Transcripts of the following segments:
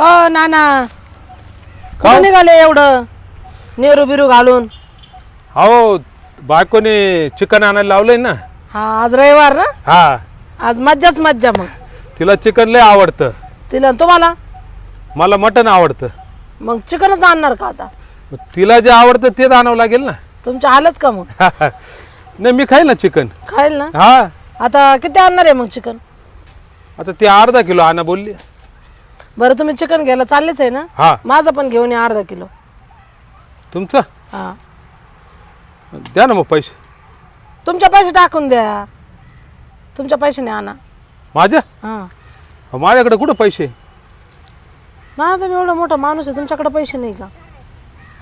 अ नाना? कुठं निघाले एवढं? नेहरू बिरू घालून. हो बायकोने चिकन आणायला लावलंय ना. हा आज रविवार ना? हा. आज मज्जाच मज्जा मग. तिला चिकन लय आवडतं. तिला तुम्हाला? मला मटन आवडतं. मग चिकनच आणणार का आता? तिला जे आवडतं तेच आणावं लागेल ना. तुमच्या हालच का मग? नाही मी खाईल ना चिकन. खाईल ना? हा. आता किती आणणार आहे मग चिकन? आता ती अर्धा किलो आणा बोलली. बरं तुम्ही चिकन घ्यायला चाललेच आहे ना? हा. माझं पण घेऊन या अर्धा किलो. तुमचं? हा. द्या ना मग पैसे. तुमच्या पैसे टाकून द्या. तुमच्या पैशाने आणा. माझ्या हा. माझ्याकडे कुठं पैसे? ना तुम्ही एवढा मोठा माणूस आहे तुमच्याकडे पैसे नाही का?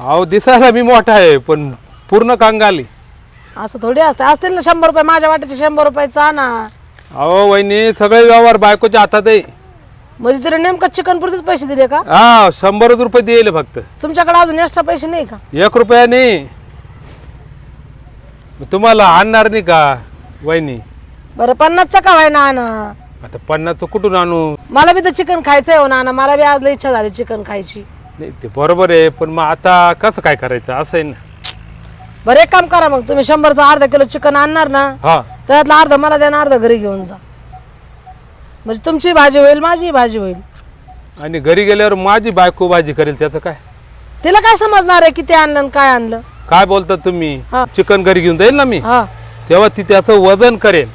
अहो दिसायला मी मोठा आहे पण पूर्ण कांगाली. असं थोडी असतं. असतील ना शंभर रुपये माझ्या वाट्याचे शंभर रुपयाचा आणा. अहो वहिनी सगळे व्यवहार बायकोच्या हातात आहे म्हणजे तिला नेमकं चिकन पुरतेच पैसे दिले का? हा शंभरच रुपये दिले फक्त. तुमच्याकडे अजून एक्स्ट्रा पैसे नाही का? एक रुपया नाही. मग तुम्हाला आणणार नाही का वहिनी? बरं पन्नासचा का व्हाय ना आणा? आता पन्नासचं कुठून आणू? मला बी तर चिकन खायचंय हो ना मला बी आज लई इच्छा झाली चिकन खायची. नाही ते बरोबर आहे पण मग आता कसं काय करायचं असं आहे ना. बरं एक काम करा मग तुम्ही शंभरचा अर्धा किलो चिकन आणणार ना हा. त्यातलं अर्ध मला द्या ना अर्ध घरी घेऊन जा. म्हणजे तुमची भाजी होईल माझी भाजी होईल. आणि घरी गेल्यावर माझी बायको भाजी करेल त्याचं काय? तिला काय समजणार आहे किती आणलं आणि काय आणलं? काय बोलता तुम्ही? हा. चिकन घरी घेऊन जाईल ना मी? हा. तेव्हा ती त्याचं वजन करेल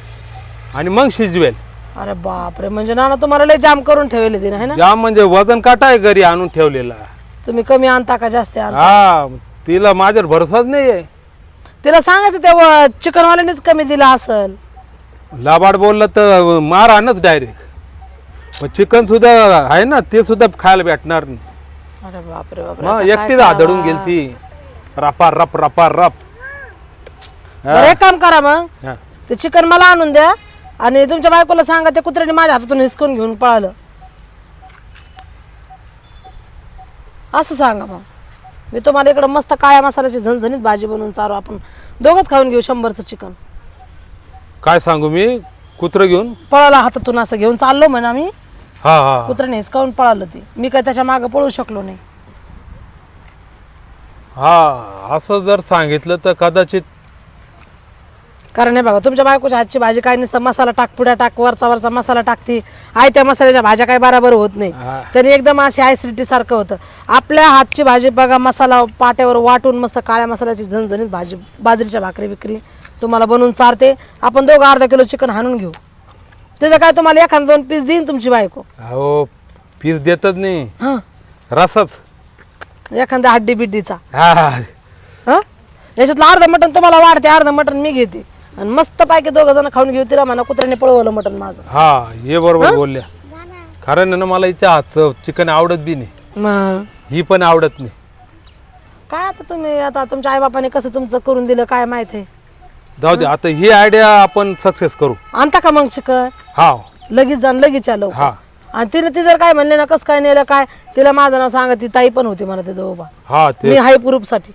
आणि मग शिजवेल. अरे बापरे म्हणजे नाना तुम्हाला लय जाम करून ठेवले तिने है ना? जाम म्हणजे वजन काटा आहे घरी आणून ठेवलेला. तुम्ही कमी आणता का जास्त आणता? हा तिला माझ्यावर भरोसाच नाही आहे तिला सांगायचं तेव्हा चिकनवाल्यानेच कमी दिला असल. लाबाड बोललं तर मार आणच डायरेक्ट चिकन सुद्धा आहे ना ते सुद्धा खायला भेटणार नाही. अरे बापरे बापरे. मग आता काय एकटीच आदळून करावं? गेली ती रपा रप रपा. रप बरं एक काम करा मग. हा. ते चिकन मला आणून द्या आणि तुमच्या बायकोला सांगा त्या कुत्र्याने माझ्या हातातून हिसकून घेऊन पळालं. असं सांगा मग. मी तुम्हाला इकडं मस्त काळ्या मसाल्याची झणझणीत भाजी बनवून चारू आपण दोघंच खाऊन घेऊ शंभरचं चिकन. काय सांगू मी? कुत्र घेऊन? पळाला हातातून असं घेऊन चाललो म्हणा मी हा हा कुत्र्याने हिसकावून पळालं ते. मी काय त्याच्यामागे पळू शकलो नाही. हा असं जर सांगितलं तर कदाचित कारण हे बघा तुमच्या बायकोच्या हातची भाजी काय नसतं मसाला टाक पुढ्या टाक वरचा वरचा मसाला टाकते. आई त्या मसाल्याच्या भाज्या काय बराबर होत नाही. हा. त्याने एकदम अशी ऍसिडिटी सारखं होतं. आपल्या हातची भाजी बघा मसाला पाट्यावर वाटून मस्त काळ्या मसाल्याची झणझणीत भाजी बाजरीच्या भाकरी बिकरी तुम्हाला बनवून चारते. आपण दोघं अर्धा किलो चिकन हाणून घेऊ. त्याचं काय तुम्हाला एखादं दोन पीस देईन तुमची बायको. अहो पीस देतच नाही. हां. रसच. एखाद्या हड्डी बिड्डीचा. हा. हां? याच्यातलं अर्ध मटण तुम्हाला वाढते अर्ध मटण मी घेते. आणि मस्त पैकी दोघं जण खाऊन घेऊ तिला म्हणा कुत्र्याने पळवलं मटण माझं. हा हे बरोबर बोलल्या. कारण आहे ना मला हिच्या हातचं चिकन आवडत बी नाही. मग? ही पण आवडत नाही. काय आता तुम्ही आता तुमच्या आईबापाने कसं तुमचं करून दिलं काय माहीत आहे? जाऊ दे आता ही आयडिया आपण सक्सेस करू. आणता का मग चिकन? हा. लगेच जाण लगेच आलो हा. आणि तिने ती जर काय म्हणले ना कसं काय नेलं काय? तिला माझं नाव सांगा ती ताई पण होती मला ते दोबा हा मी ते हाय प्रूफसाठी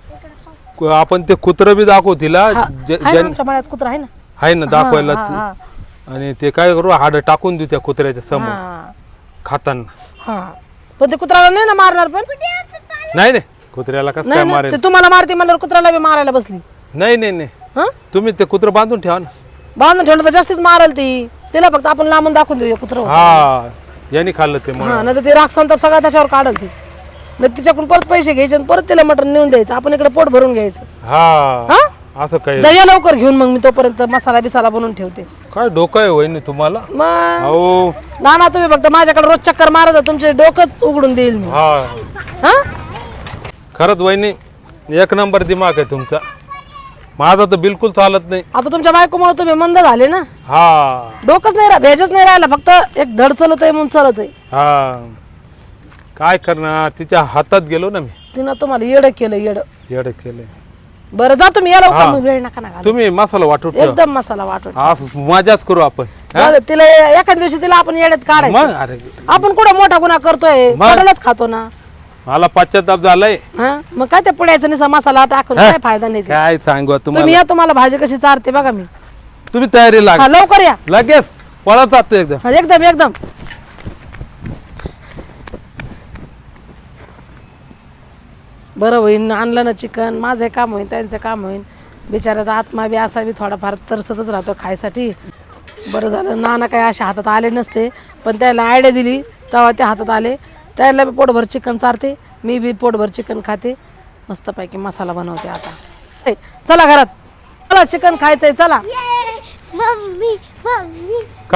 कु- आपण ते कुत्र बी दाखवू तिला. हा, जे- आहे ना ज्यान- आमच्या मळ्यात कुत्रा आहे ना? आहे ना दाखवायला हा, ती. आणि ते काय करू हाड टाकून देऊ त्या कुत्र्याच्या समोर. हा. खाताना. हा. पण ते कुत्र्याला नाही ना मारणार पण? नाही नाही. कुत्र्याला कसं काय नाही. ना मारेल? ते तुम्हाला मारते म्हणल्यावर कुत्र्याला बी मारायला बसली. नाही नाही नाही. हा? तुम्ही ते कुत्र बांधून ठेवा ना. बांधून ठेवलं तर जास्तीच मारल ती. तिला फक्त आपण लांबून दाखवून देऊ कुत्र. हा यांनी खाल्लं ते हा नाही ते राग संताप सगळा त्याच्यावर काढल ती. नाही तिच्याकडून परत पैसे घ्यायचे आणि परत तिला मटण नेऊन द्यायचं. आपण इकडे पोट भरून घ्यायचं. हा हा? असं काय जा या लवकर घेऊन मग मी तोपर्यंत मसाला बिसाला बनवून ठेवते. काय डोकं आहे वहिनी तुम्हाला? मग? अहो. ना ना तुम्ही फक्त माझ्याकडे रोज चक्कर मारत जा, तुमचे डोकंच उघडून देईल मी. हा. हा? खरंच वहिनी एक नंबर दिमाग आहे तुमचा. माझा तर बिलकुल चालत नाही. आता तुमच्या बायकोमुळे तुम्ही मंद झाले ना? हा. डोकंच नाही रा भेजच नाही राहिला फक्त एक धड चलत आहे म्हणून चालत आहे हा. काय करणार? तिच्या हातात गेलो ना मी. तिनं तुम्हाला येड केलं येड. येडं केलंय. बरं जा तुम्ही या लवकर हा. मग वेळ नका ना घालू. तुम्ही मसाला वाटून ठेवा. एकदम मसाला वाटून असं मजाच करू आपण हा? जाऊ दे, तिला एखाद्या दिवशी तिला आपण येड्यात काढायचं. मग अरे. आपण कुठं मोठा गुन्हा करतोय? मग? कडलच खातो ना. मला पश्चाताप झालाय. हा? मग काय ते पुढ्याचं निसा मसाला टाकून काय फायदा नाही ते. काय सांगू आता तुम्ही तुम्हाला? या तुम्हाला भाजी कशी चारते बघा मी. तुम्ही तयारी लाग. हा लवकर या. लगेच. पळत जातो एकदम. हा, एकदम एकदम. बरं होईन आणलं ना चिकन. माझं हे काम होईन त्यांचं काम होईन. बिचाराचा आत्मा बी असा बी थोडाफार तरसतच राहतो खायसाठी. बरं झालं नाना काय अशा हातात आले नसते. पण त्याला आयडिया दिली तेव्हा ते हातात आले. त्याला बी पोटभर चिकन चारते मी बी पोटभर चिकन खाते. मस्तपैकी मसाला बनवते आता. ए, चला घरात. चला चिकन खायचंय चला. Mummy mummy.